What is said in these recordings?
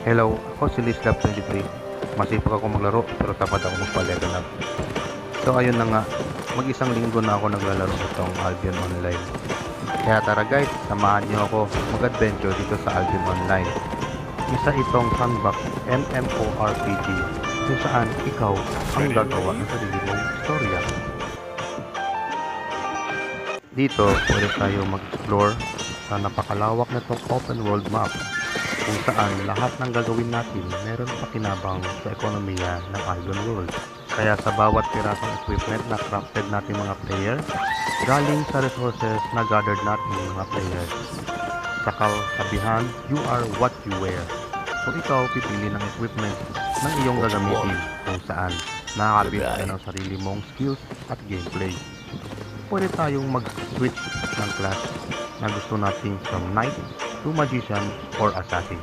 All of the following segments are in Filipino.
Hello, ako si LizLab23. Masipag ako maglaro pero tamad ako magpa-level up. So ayun na nga, mag-isang linggo na ako naglalaro itong Albion Online. Kaya tara guys, samahan niyo ako mag-adventure dito sa Albion Online. Isa itong sandbox MMORPG kung saan ikaw ang gagawa ng sarili mong istorya. Dito, pwede tayo mag-explore sa napakalawak na itong open world map kung saan lahat ng gagawin natin meron pakinabang sa ekonomiya ng Albion World. Kaya sa bawat pirasong equipment na crafted natin mga player, galing sa resources na gathered natin mga players. Sa kasabihan, you are what you wear. So ikaw pipili ng equipment ng iyong gagamitin kung saan nakakabit ka ng sarili mong skills at gameplay. Pwede tayong mag-switch ng class na gusto natin from knight to magician or assassin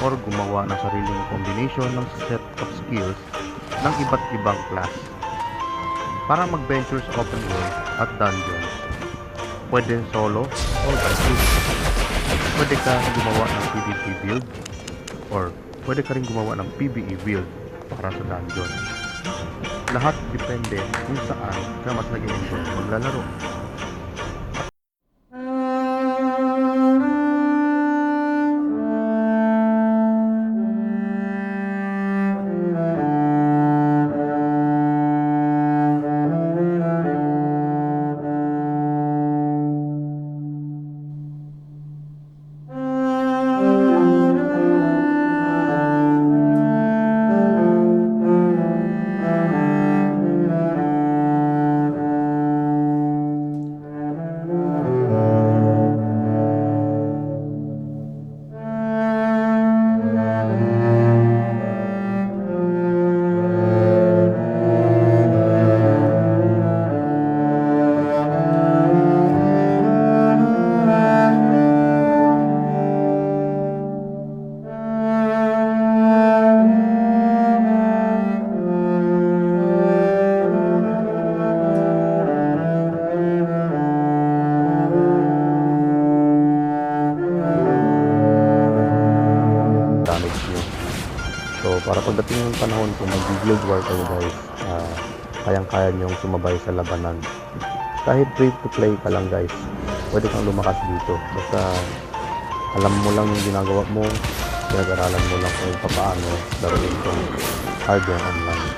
or gumawa ng sariling combination ng set of skills ng iba't ibang class. Para mag-venture sa open world at dungeons pwede solo or by team pwede ka gumawa ng PvP build or pwede ka rin gumawa ng PvE build para sa dungeon. Lahat depende kung saan ka mas nag-enjoy maglalaro damage nyo. So, para pagdating ng panahon kung mag-guild war kayo guys, ah, kayang-kaya nyong sumabay sa labanan. Kahit free to play ka lang guys, pwede kang lumakas dito. Basta alam mo lang yung ginagawa mo, pinag-aralan mo lang kung paano laruin itong Albion Online.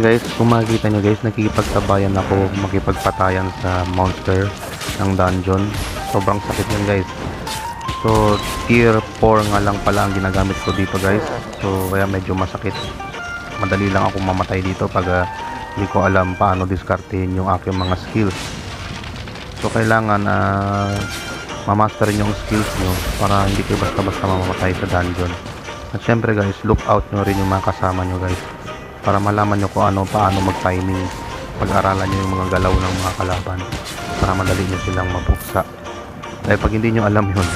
Guys, kung makikita nyo guys, nakikipagtabayan ako makipagpatayan sa monster ng dungeon. Sobrang sakit yan guys. So, tier 4 nga lang pala ang ginagamit ko dito guys. So, kaya medyo masakit. Madali lang ako mamatay dito pag ah, hindi ko alam paano diskartehin yung aking mga skills. So, kailangan na mamasterin yung skills nyo para hindi kayo basta-basta mamamatay sa dungeon. At syempre guys, look out nyo rin yung mga kasama nyo guys para malaman nyo kung ano, paano mag-timing. Pag-aralan nyo yung mga galaw ng mga kalaban para madali nyo silang mabuksa. Dahil pag hindi nyo alam yun,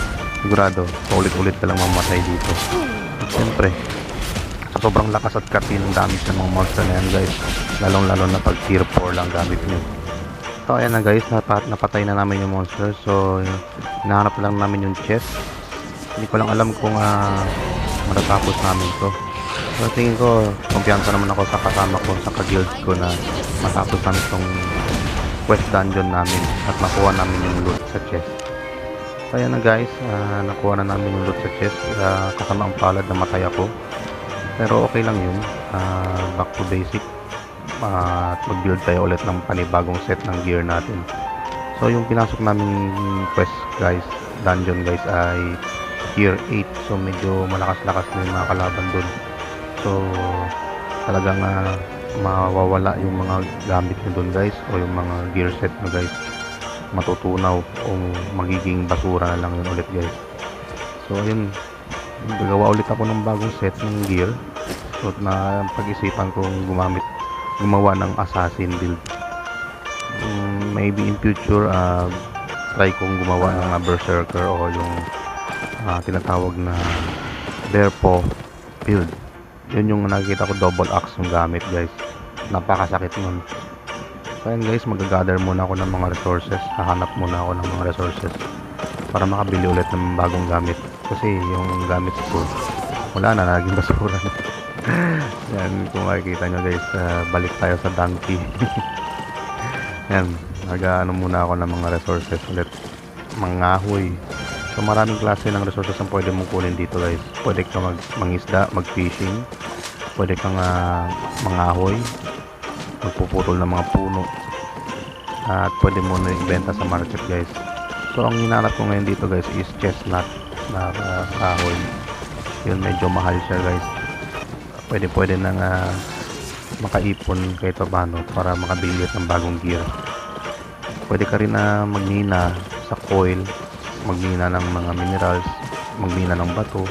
sigurado, paulit-ulit ka lang mamatay dito. At syempre, sobrang lakas at kati ng damage ng mga monster na yan guys, lalong-lalo na pag tier 4 lang gamit nyo. So ayan na guys, napat napatay na namin yung monster. So, hinahanap lang namin yung chest. Hindi ko lang alam kung ah, matatapos namin to. So tingin ko, kumpiyansa naman ako sa kasama ko, sa ka-guild ko na matapos namin itong quest dungeon namin at makuha namin yung loot sa chest. So ayan na guys, ah, nakuha na namin yung loot sa chest ah, kasama ang palad na matay ako. Pero okay lang yun, Ah, back to basic Ah, at mag-build tayo ulit ng panibagong set ng gear natin. So yung pinasok namin quest guys, dungeon guys ay tier 8 so medyo malakas-lakas na yung mga kalaban dun so talagang ah, mawawala yung mga gamit nyo dun guys o yung mga gear set nyo guys. Matutunaw o magiging basura na lang yun ulit guys. So ayun gagawa ulit ako ng bagong set ng gear. So na pag-isipan kong gumamit gumawa ng assassin build. Mm, maybe in future ah, try kong gumawa ng ah, berserker o yung ah, tinatawag na paw build yun yung nakikita ko double axe yung gamit guys napakasakit nun So ayun guys, mag-gather muna ako ng mga resources. Hahanap muna ako ng mga resources para makabili ulit ng bagong gamit. Kasi yung gamit ko, wala na, naging basura na. Yan, kung makikita nyo guys, ah, balik tayo sa donkey. Yan, nag-ano muna ako ng mga resources ulit. Mangahoy. So maraming klase ng resources ang pwede mong kunin dito guys. Pwede ka mag mangisda, mag-fishing. Pwede kang ah, mangahoy. Magpuputol ng mga puno. At pwede mo na ibenta sa market guys. So ang hinanap ko ngayon dito guys is chestnut na ah, kahoy. Yun medyo mahal siya guys. Pwede pwede nang ah, makaipon kahit pa paano para makabili ng bagong gear. Pwede ka rin na magnina sa coil, magnina ng mga minerals, magnina ng bato.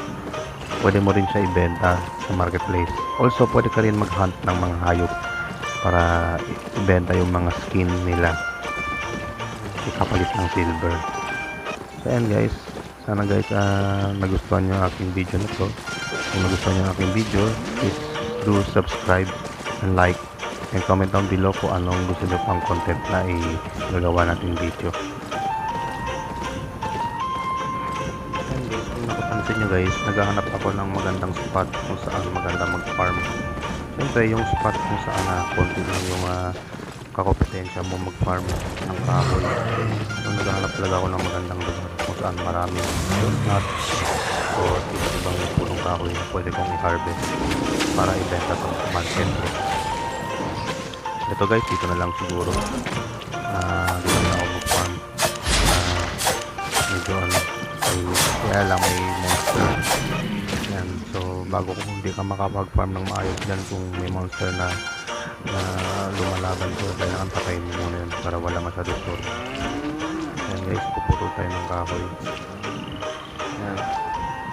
Pwede mo rin siya ibenta sa marketplace. Also, pwede ka rin mag-hunt ng mga hayop para ibenta yung mga skin nila. Ikapalit ng silver. So ayan guys. Sana guys ah, nagustuhan nyo aking video na to. Kung nagustuhan nyo aking video please do subscribe and like. And comment down below kung anong gusto nyo pang content na igagawa natin video napapansin nyo guys naghahanap ako ng magandang spot kung saan maganda mag farm Siyempre, yung spot kung saan na konti lang yung uh, kakompetensya mo mag-farm ng kahoy. So, naghahanap talaga ako ng magandang lugar kung saan marami donut o iba't ibang punong kahoy na pwede kong i-harvest para ibenta sa market. Ito guys, dito na lang siguro. Ah, dito na ako mag-farm. Ah, medyo ano, ay, kaya lang may monster. Yan. So, bago kung hindi ka makapag-farm ng maayos dyan kung may monster na na lumalaban ko, kailangan patayin mo muna yun para wala masyadong store. Yan guys, puputol tayo ng kahoy. Yan.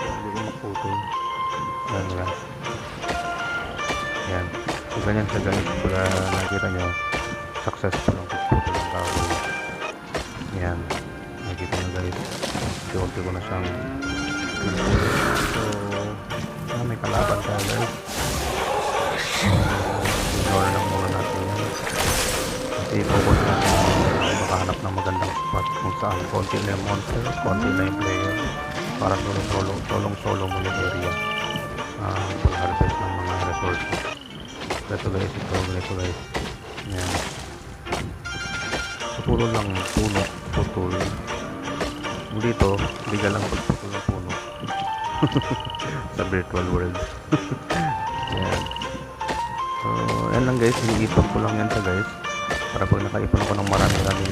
Hindi ko maputol. Yan guys. Yan. So, ganyan siya guys. Pag nakikita nyo, successful ang Unti-unti ko na siyang So, ah, may kalaban tayo guys. Ignore lang muna natin yan. Kasi focus natin makahanap ng magandang spot kung saan konti na yung monster, konti na yung player. Para tulong solo, tulong solo mo yung area. Ah, pag-harvest ng mga resources. Ito guys, ito, ganito guys. Yan. Putulol lang, puno, putol. Dito, hindi ka lang pagputol ng puno. sa virtual world. yan. So, yan lang guys. Iniipon ko lang yan sa guys. Para pag nakaipon ko ng marami-rami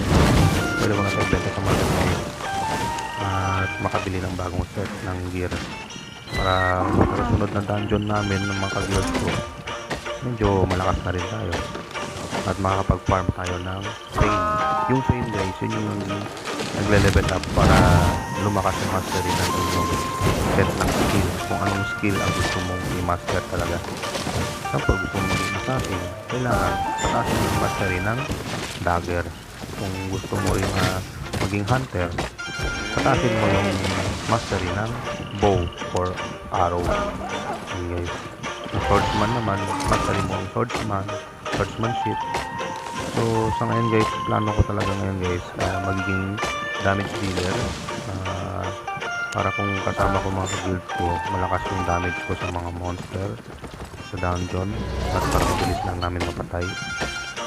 pwede ko na sa ibenta sa marketplace. At makabili ng bagong set ng gear. Para sa sunod na dungeon namin ng mga ka-gears ko, medyo malakas na rin tayo. At makakapag-farm tayo ng fame. Yung fame guys, yun yung nagle-level up para lumakas yung mastery ng inyong set ng skill. Kung anong skill ang gusto mong i-master talaga. Siyempre, gusto mong maging assassin, kailangan patasin yung mastery ng dagger. Kung gusto mo rin uh, maging hunter, patasin mo yung mastery ng bow or arrow. Guys. Yung swordsman naman, mastery mo yung swordsman, swordsmanship. So, sa ngayon guys, plano ko talaga ngayon guys, ah, magiging damage dealer. Ah, para kung kasama ko mga guild ko, malakas yung damage ko sa mga monster sa dungeon. At para mabilis lang namin mapatay.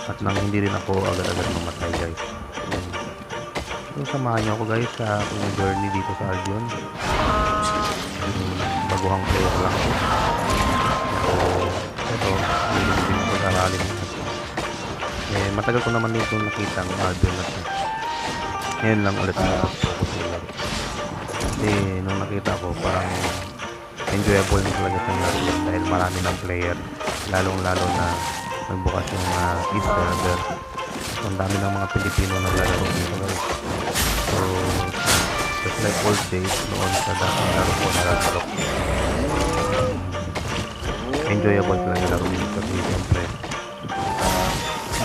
At nang hindi rin ako agad-agad mamatay guys. So samahan nyo ako guys sa aking journey dito sa Albion baguhang player lang ako. So ito hindi din ko pag-aralin eh matagal ko naman dito nakita ang Albion na to ngayon lang ulit ako. Focus nila kasi nung nakita ko parang enjoyable na talaga sa laro dahil marami ng player lalong lalo na nagbukas yung uh, East server ang dami ng mga Pilipino na lalaro dito. Guys so just like old days noon sa dating laro ko na laro enjoyable talaga laro dito. Kasi siyempre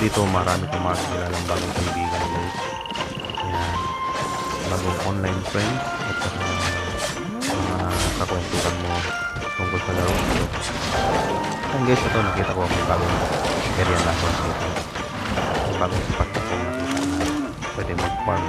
dito marami kong mga kilalang bagong kaibigan. guys bagong online friend. At saka uh, kakwentuhan mo tungkol sa laro. So, ang guys ito nakita ko may bagong area na ako dito bagong spot ako nakita na pwede mag-farm.